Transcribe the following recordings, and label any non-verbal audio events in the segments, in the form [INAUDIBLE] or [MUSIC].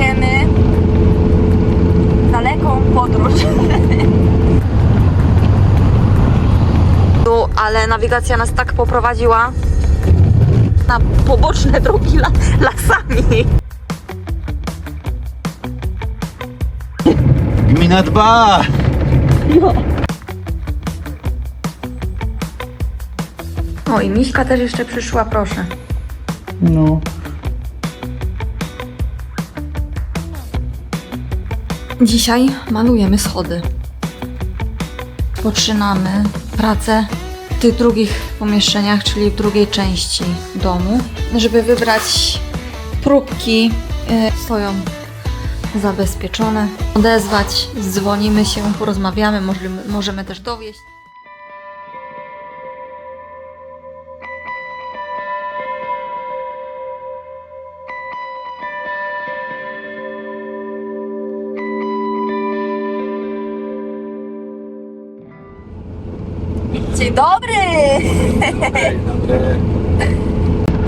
jedziemy w daleką podróż. [LAUGHS] Tu, ale nawigacja nas tak poprowadziła na poboczne drogi la, lasami. Gmina dba! O i Miśka też jeszcze przyszła, proszę. No. Dzisiaj malujemy schody. Poczynamy pracę w tych drugich pomieszczeniach, czyli w drugiej części domu, żeby wybrać próbki. e, Stoją zabezpieczone. Odezwać, dzwonimy się, porozmawiamy, możemy, możemy też dowieść.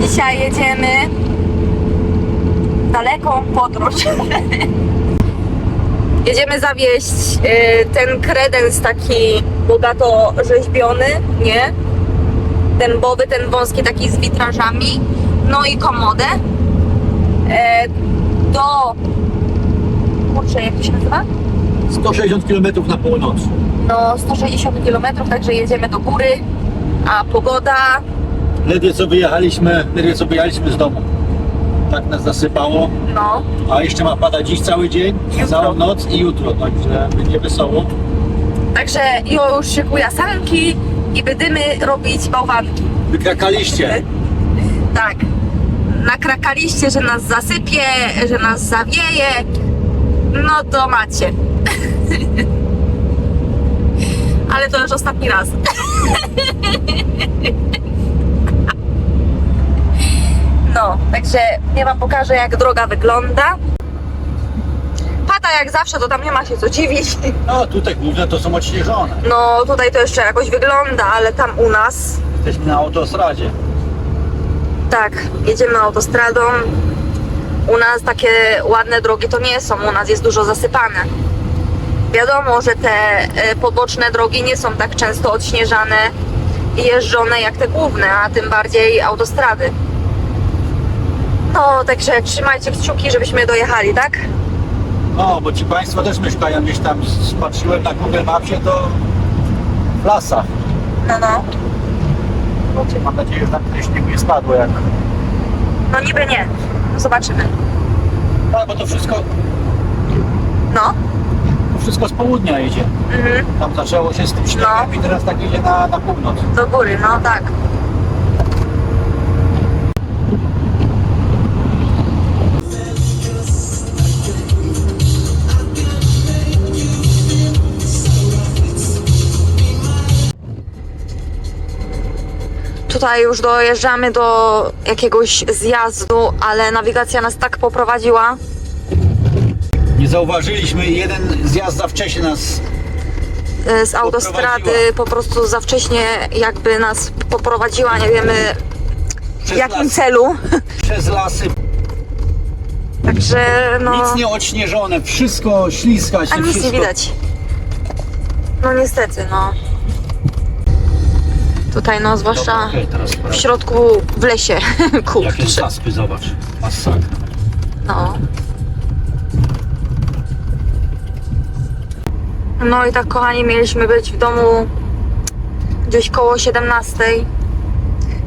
Dzisiaj jedziemy w daleką podróż. [LAUGHS] Jedziemy zawieźć y, ten kredens taki bogato rzeźbiony, nie? Dębowy, ten wąski taki z witrażami. No i komodę. E, do... Kurczę, jak to się nazywa? 160 km na północ. No 160 km, także jedziemy do góry. A pogoda Ledwie co wyjechaliśmy, ledwie co wyjechaliśmy z domu. Tak nas zasypało. No, A jeszcze ma padać dziś cały dzień, Jutro. całą noc i jutro, także będzie wesoło. także już szykuję sanki i będziemy robić bałwanki. Wykrakaliście. [LAUGHS] Tak. Nakrakaliście, że nas zasypie, że nas zawieje. No to macie. [LAUGHS] Ale to już ostatni raz. [LAUGHS] No, także ja wam pokażę jak droga wygląda. Pada jak zawsze, to tam nie ma się co dziwić. No tutaj główne to są odśnieżone. No tutaj to jeszcze jakoś wygląda, ale tam u nas Jesteśmy na autostradzie. Tak, jedziemy autostradą. U nas takie ładne drogi to nie są, u nas jest dużo zasypane. Wiadomo, że te e, poboczne drogi nie są tak często odśnieżane i jeżdżone jak te główne, a tym bardziej autostrady. No, także trzymajcie kciuki, żebyśmy dojechali, tak? No, bo ci Państwo też mieszkają gdzieś tam, spatrzyłem na Google Mapsie, to w lasach. No, no. Mam nadzieję, że tam tyle śniegu nie spadło jak... No niby nie. No, zobaczymy. Tak, bo to wszystko, No. to wszystko z południa idzie. Mhm. Tam zaczęło się z tym śniegiem No. i teraz tak idzie na, na północ. Do góry, no tak. Tutaj już dojeżdżamy do jakiegoś zjazdu, ale nawigacja nas tak poprowadziła. Nie zauważyliśmy, jeden zjazd za wcześnie nas e, z autostrady po prostu za wcześnie jakby nas poprowadziła, nie wiemy w przez, jakim las, celu. przez lasy. Także no. Nic nie odśnieżone, wszystko śliska się. A nic nie wszystko... widać. No niestety, no. Tutaj no, zwłaszcza Dobra, okej, teraz w środku w lesie. Jakie [LAUGHS] Kurczę. zaspy, zobacz. Masakra. No. No i tak kochani, mieliśmy być w domu gdzieś koło 17.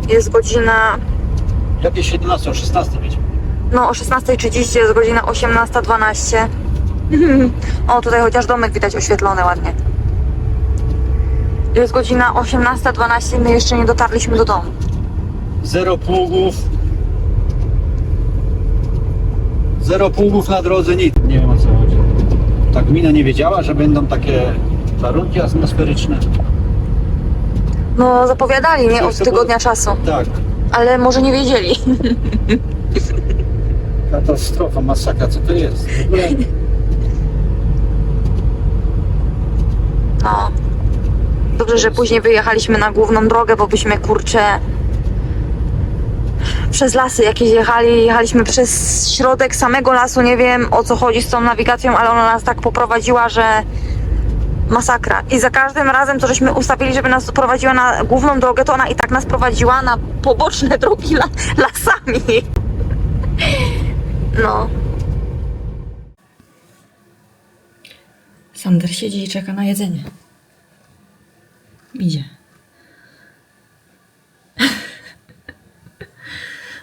Jest godzina Jakieś 17, o 16 będzie. No o 16.30 jest godzina 18.12. [LAUGHS] O, tutaj chociaż domek widać oświetlony ładnie. Jest godzina 18.12 my jeszcze nie dotarliśmy do domu. Zero pługów. Zero pługów na drodze, nic. Nie wiem o co chodzi. Ta gmina nie wiedziała, że będą takie warunki atmosferyczne. No zapowiadali, nie? Od tygodnia czasu. Tak. Ale może nie wiedzieli. Katastrofa, masakra, co to jest? W ogóle [LAUGHS] No. Dobrze, że później wyjechaliśmy na główną drogę, bo byśmy kurczę przez lasy jakieś jechali, jechaliśmy przez środek samego lasu, nie wiem o co chodzi z tą nawigacją, ale ona nas tak poprowadziła, że masakra. I za każdym razem, co żeśmy ustawili, żeby nas prowadziła na główną drogę, to ona i tak nas prowadziła na poboczne drogi la lasami. No. Sander siedzi i czeka na jedzenie. Idzie.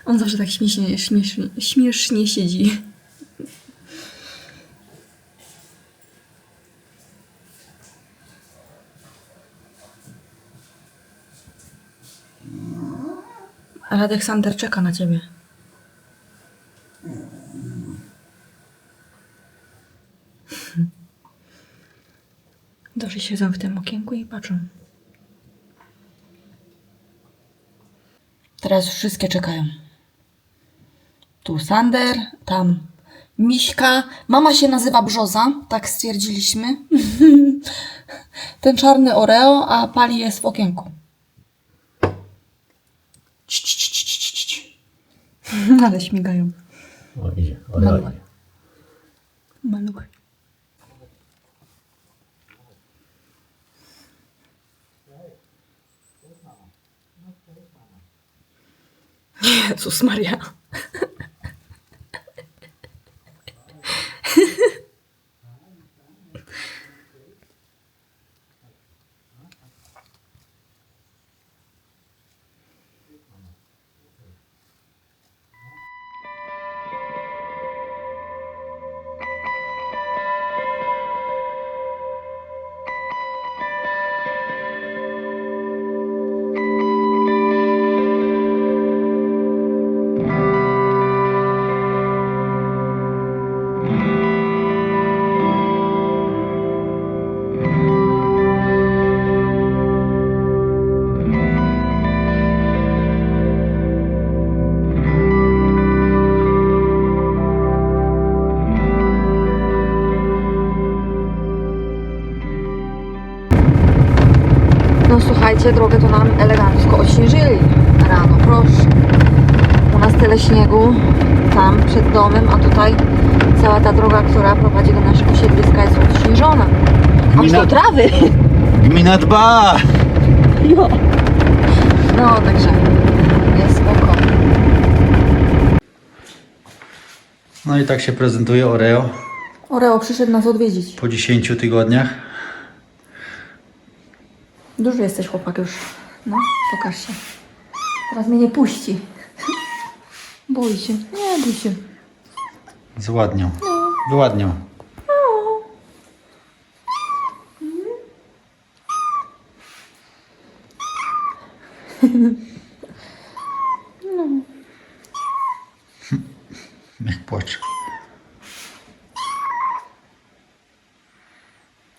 On zawsze tak śmiesznie, śmiesznie, śmiesznie siedzi. Radek Sander czeka na ciebie. Dobrze siedzą w tym okienku i patrzą. Teraz wszystkie czekają. Tu Sander, tam Miśka. Mama się nazywa Brzoza, tak stwierdziliśmy. [LAUGHS] Ten czarny Oreo, a Pali jest w okienku. Cii, cii, cii, cii, cii, cii. [LAUGHS] Ale śmigają. O, idzie. Maluchy. Maluchy. Jezus Maria. Słuchajcie, drogę to nam elegancko odśnieżyli rano, proszę. U nas tyle śniegu tam przed domem, a tutaj cała ta droga, która prowadzi do naszego siedliska jest odśnieżona. Aż Gmina- do trawy. Gmina dba! Jo. No, także jest spoko. No i tak się prezentuje Oreo Oreo przyszedł nas odwiedzić. po 10 tygodniach. Duży jesteś chłopak już. No, pokaż się. Teraz mnie nie puści. Bój się. Nie bój się. Zładnią. Wyładnią. [LAUGHS] Jak płacze.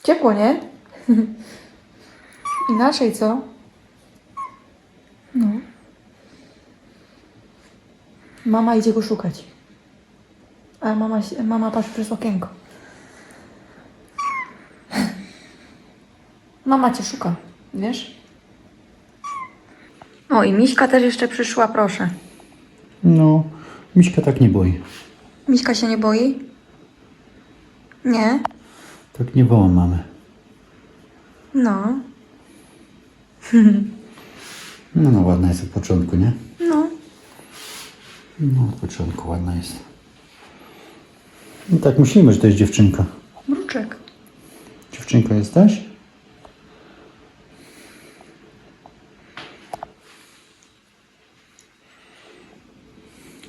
Ciepło, nie? Inaczej, co? No. Mama idzie go szukać. A mama, mama patrzy przez okienko. Mama cię szuka, wiesz? O, i Miśka też jeszcze przyszła, proszę. No, Miśka tak nie boi. Miśka się nie boi? Nie? Tak nie woła mamy. No. [LAUGHS] No, no ładna jest od początku, nie? No. No, od początku ładna jest. No tak myślimy, że to jest dziewczynka. Mruczek. Dziewczynka jesteś?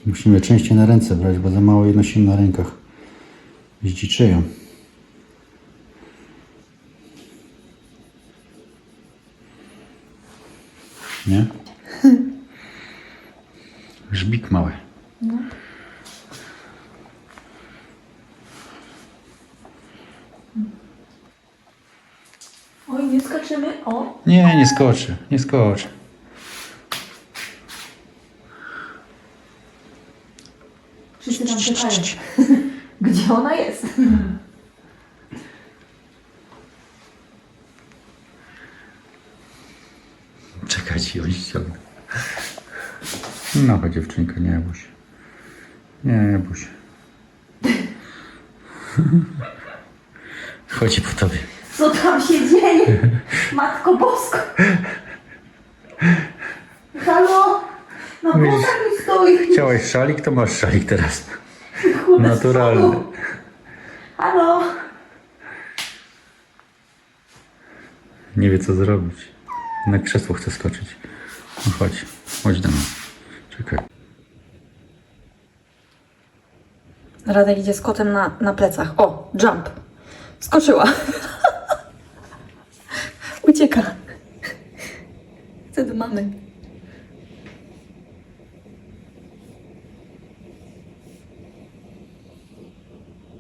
Musimy częściej na ręce brać, bo za mało je nosimy na rękach. Zdziczeją. Nie? [LAUGHS] Żbik mały. Oj, nie skaczymy. O. Nie, nie skoczy, nie skoczy. Wszyscy tam czekają. [LAUGHS] Gdzie ona jest? [LAUGHS] No chodź dziewczynka, nie bój się. Nie bój się. Chodzi po tobie. Co tam się dzieje? Matko Bosko! Halo? Na Widzisz? bokach mi stoi. Chciałeś szalik, to masz szalik teraz. Chude Naturalny. słowo. Halo? Nie wie co zrobić. Na krzesło chce skoczyć. No chodź, chodź do nas. Czekaj. Radek idzie z kotem na, na plecach. O, jump. Skoczyła. [LAUGHS] Ucieka. Do mamy.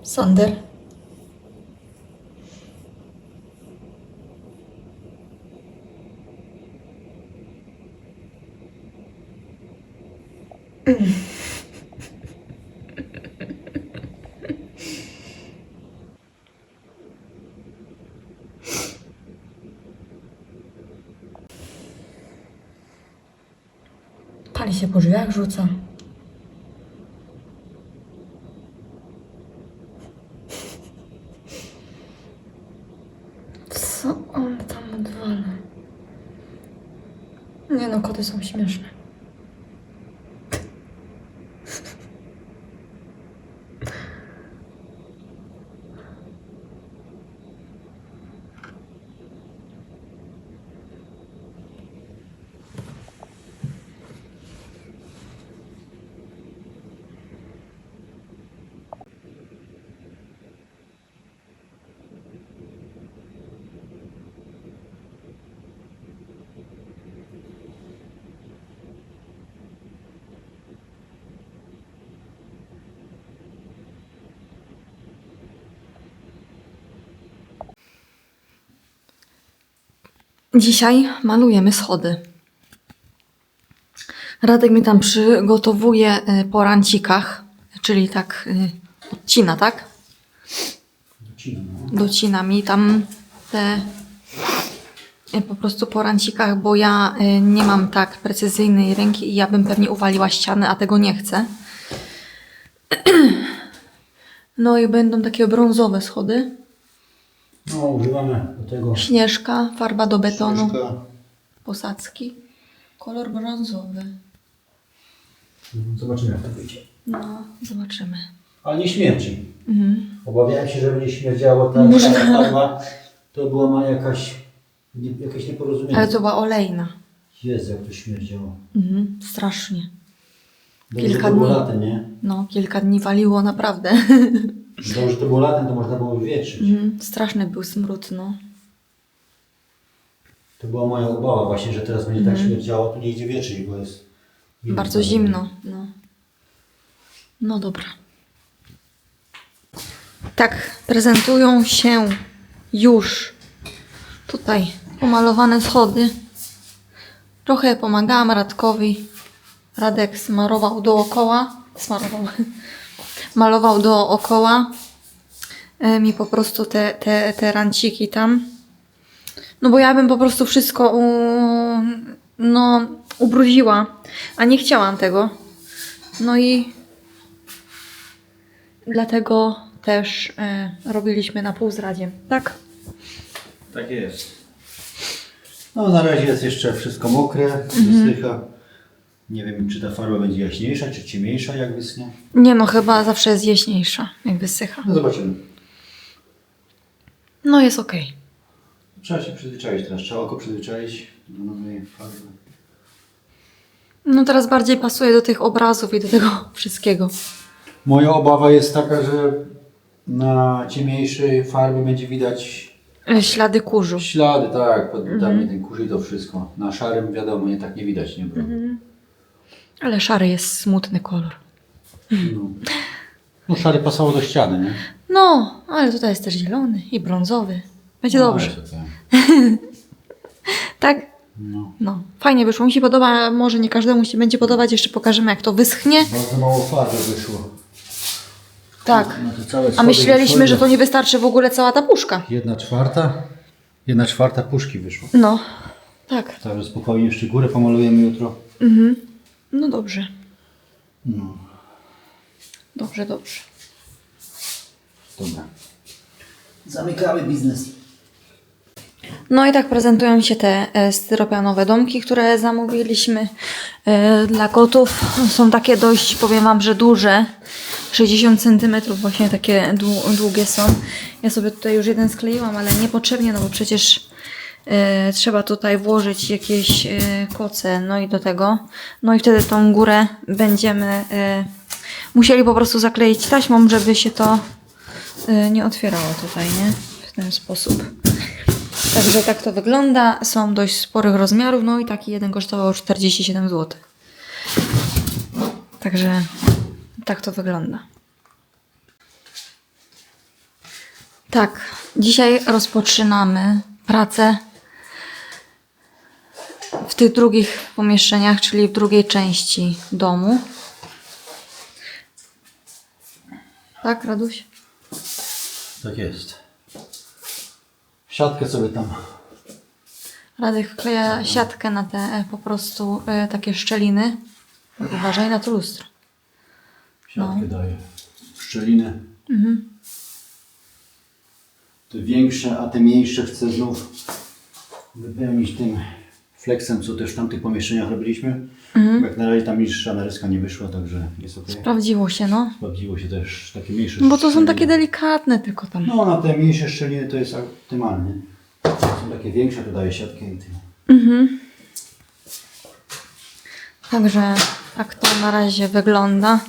Sander. Pali się po drzwiach, rzuca. Co on tam odwala? Nie no, koty są śmieszne. Dzisiaj malujemy schody. Radek mi tam przygotowuje y, po rancikach, czyli tak y, odcina, tak? Docina mi tam te y, po prostu po rancikach, bo ja nie mam tak precyzyjnej ręki i ja bym pewnie uwaliła ścianę, a tego nie chcę. [CLEARS THROAT] No i będą takie brązowe schody. No, używamy do tego Śnieżka, farba do betonu. śnieżka. Posadzki. Kolor brązowy. Zobaczymy jak to wyjdzie. No, zobaczymy. Ale nie śmierdzi. Mhm. Obawiałem się, że będzie śmierdziało ta Może- ta farba. To była ma jakaś, nie, jakieś nieporozumienie. Ale to była olejna. Jezu, jak to śmierdziało. Mhm. Strasznie. Dobrze, Kilka było dni. latem, nie? No, kilka dni waliło naprawdę. [LAUGHS] Dobrze, że to było latem, to można było wywietrzyć. Mhm. Straszny był smród, no. To była moja obawa właśnie, że teraz będzie tak śmierdziało, to nie idzie wietrzyć, bo jest... Bardzo zimno, no. No dobra. Tak prezentują się już tutaj pomalowane schody. Trochę pomagałam Radkowi. Radek smarował dookoła. Smarował. Malował dookoła. E, mi po prostu te, te, te ranciki tam. No bo ja bym po prostu wszystko u, no, ubrudziła, a nie chciałam tego. No i dlatego też e, robiliśmy na półzradzie. Tak? Tak jest. No na razie jest jeszcze wszystko mokre, Mhm. wysycha. Nie wiem, czy ta farba będzie jaśniejsza, czy ciemniejsza, jak wyschnie. Nie no, chyba zawsze jest jaśniejsza, jak wysycha. No zobaczymy. No jest okej. Trzeba się przyzwyczaić teraz, trzeba oko przyzwyczaić do nowej farby. No teraz bardziej pasuje do tych obrazów i do tego [LAUGHS] wszystkiego. Moja obawa jest taka, że na ciemniejszej farby będzie widać E, Ślady kurzu. ślady, tak, pod Mhm. ten kurz i to wszystko. Na szarym wiadomo, nie tak nie widać, nie było. Ale szary jest smutny kolor. No. no szary pasował do ściany, nie? No, ale tutaj jest też zielony i brązowy. Będzie No, dobrze. okej. [LAUGHS] Tak? No. No, fajnie wyszło. Mi się podoba, może nie każdemu się będzie podobać, jeszcze pokażemy jak to wyschnie. Bardzo mało farby wyszło. Tak. No całe A schody myśleliśmy, że to nie wystarczy w ogóle cała ta puszka. Jedna czwarta? Jedna czwarta puszki wyszło. No, tak. Także spokojnie jeszcze górę pomalujemy jutro. No dobrze. No, Dobrze, dobrze. dobra. Zamykamy biznes. No i tak prezentują się te e, styropianowe domki, które zamówiliśmy e, dla kotów. Są takie dość, powiem Wam, że duże. 60 cm właśnie takie dłu- długie są. Ja sobie tutaj już jeden skleiłam, ale niepotrzebnie, no bo przecież trzeba tutaj włożyć jakieś e, koce, no i do tego. No i wtedy tą górę będziemy e, musieli po prostu zakleić taśmą, żeby się to e, nie otwierało tutaj, nie? W ten sposób. Także tak to wygląda. Są dość sporych rozmiarów, no i taki jeden kosztował 47 zł. Także tak to wygląda. Tak, dzisiaj rozpoczynamy pracę w tych drugich pomieszczeniach, czyli w drugiej części domu. Tak, Raduś? Tak jest. Siatkę sobie tam. Radek wkleja siatkę na te e, po prostu e, takie szczeliny. Uważaj na to lustro. Siatkę daję. Szczeliny. Mhm. Te większe, a te mniejsze chcę znów wypełnić tym flexem, co też w tamtych pomieszczeniach robiliśmy. Jak na razie ta mniejsza naryska nie wyszła, także jest ok. Sprawdziło się, no. Sprawdziło się też takie mniejsze Bo to są szczeliny. takie delikatne tylko tam. No, na te mniejsze szczeliny to jest optymalnie. Są takie większe, to daje siatkę i tyle. Mhm. Także tak to na razie wygląda.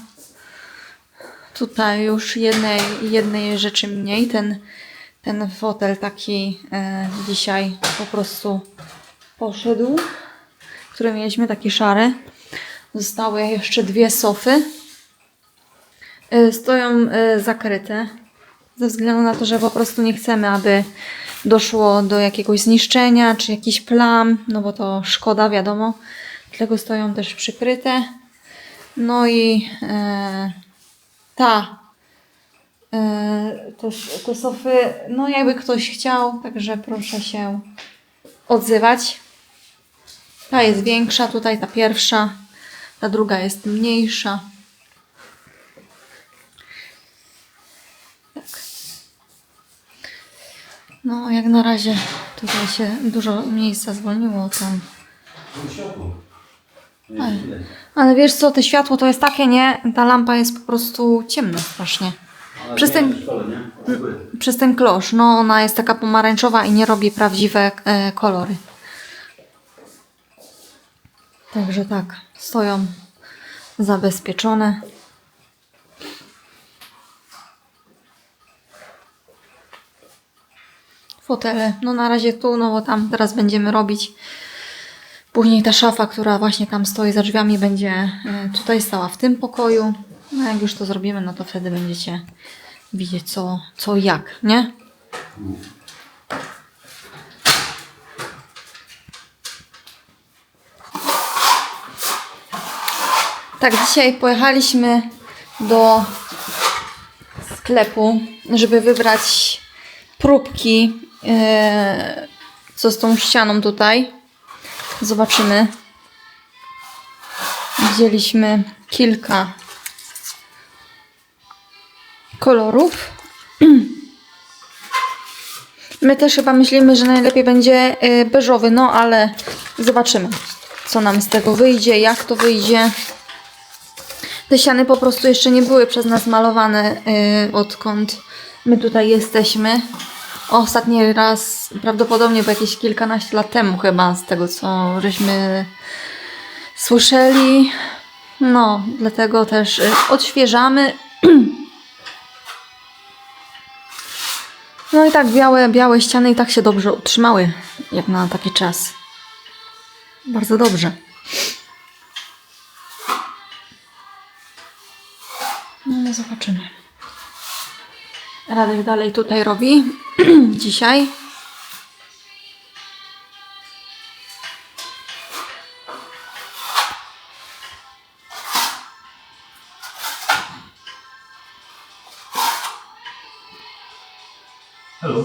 Tutaj już jednej, jednej rzeczy mniej. Ten, ten fotel taki e, dzisiaj po prostu poszedł, który mieliśmy, taki szary. Zostały jeszcze dwie sofy. E, stoją e, zakryte. Ze względu na to, że po prostu nie chcemy, aby doszło do jakiegoś zniszczenia czy jakiś plam, no bo to szkoda, wiadomo. Dlatego stoją też przykryte. No i e, ta e, te, te sofy, no jakby ktoś chciał, także proszę się odzywać. Ta jest większa, tutaj ta pierwsza, ta druga jest mniejsza. No, jak na razie tutaj się dużo miejsca zwolniło tam. Ale, ale wiesz co, to światło to jest takie, nie? Ta lampa jest po prostu ciemna strasznie. Przez ten, przez ten klosz, no ona jest taka pomarańczowa i nie robi prawdziwe e, kolory. Także tak, stoją zabezpieczone. Fotele, no na razie tu, no bo tam teraz będziemy robić. Później ta szafa, która właśnie tam stoi za drzwiami, będzie e, tutaj stała w tym pokoju. No jak już to zrobimy, no to wtedy będziecie widzieć co, co jak, nie? Tak, dzisiaj pojechaliśmy do sklepu, żeby wybrać próbki, e, co z tą ścianą tutaj. Zobaczymy. Wzięliśmy kilka kolorów. My też chyba myślimy, że najlepiej będzie y, beżowy, no ale zobaczymy, co nam z tego wyjdzie, jak to wyjdzie. Te ściany po prostu jeszcze nie były przez nas malowane, y, odkąd my tutaj jesteśmy. Ostatni raz prawdopodobnie było jakieś kilkanaście lat temu chyba, z tego co żeśmy słyszeli. No, dlatego też y, odświeżamy. [CLEARS THROAT] No i tak białe, białe ściany i tak się dobrze utrzymały, jak na taki czas. Bardzo dobrze. Zobaczymy. Radek dalej tutaj robi [CLEARS THROAT] dzisiaj. Hello.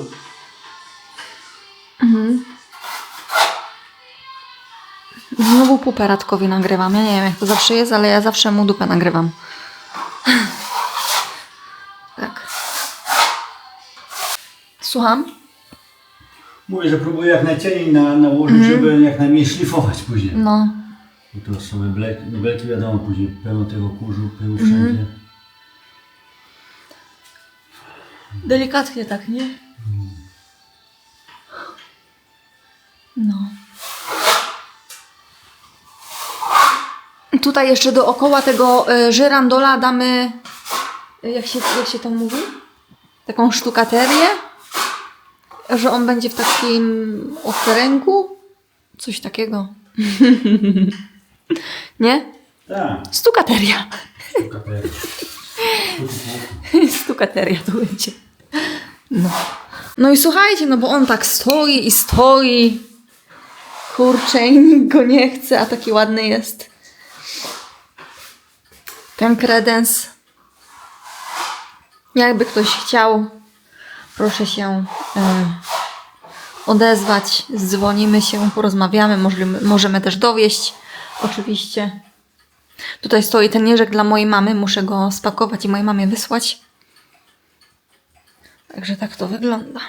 No znowu pupę Radkowi nagrywam. Ja nie wiem jak to zawsze jest, ale ja zawsze mu dupę nagrywam. Słucham? Mówię, że próbuję jak najcieniej na, nałożyć, żeby jak najmniej szlifować później. No. Bo to są belki, belki wiadomo później, pełno tego kurzu, pyłu wszędzie. Delikatnie tak, nie? No. Tutaj jeszcze dookoła tego y, żyrandola damy, y, jak się, jak się to mówi? Taką sztukaterię, że on będzie w takim okręgu. Coś takiego. [LAUGHS] nie? Tak, Stukateria. kapelusz. Stukateria to będzie. No. no i słuchajcie, no bo on tak stoi i stoi. Kurczę, i nikt go nie chce, a taki ładny jest. Ten kredens. Jakby ktoś chciał, proszę się e, odezwać. Dzwonimy się, porozmawiamy, możemy, możemy też dowieść. Oczywiście. Tutaj stoi ten jeżek dla mojej mamy. Muszę go spakować i mojej mamie wysłać. Także tak to wygląda.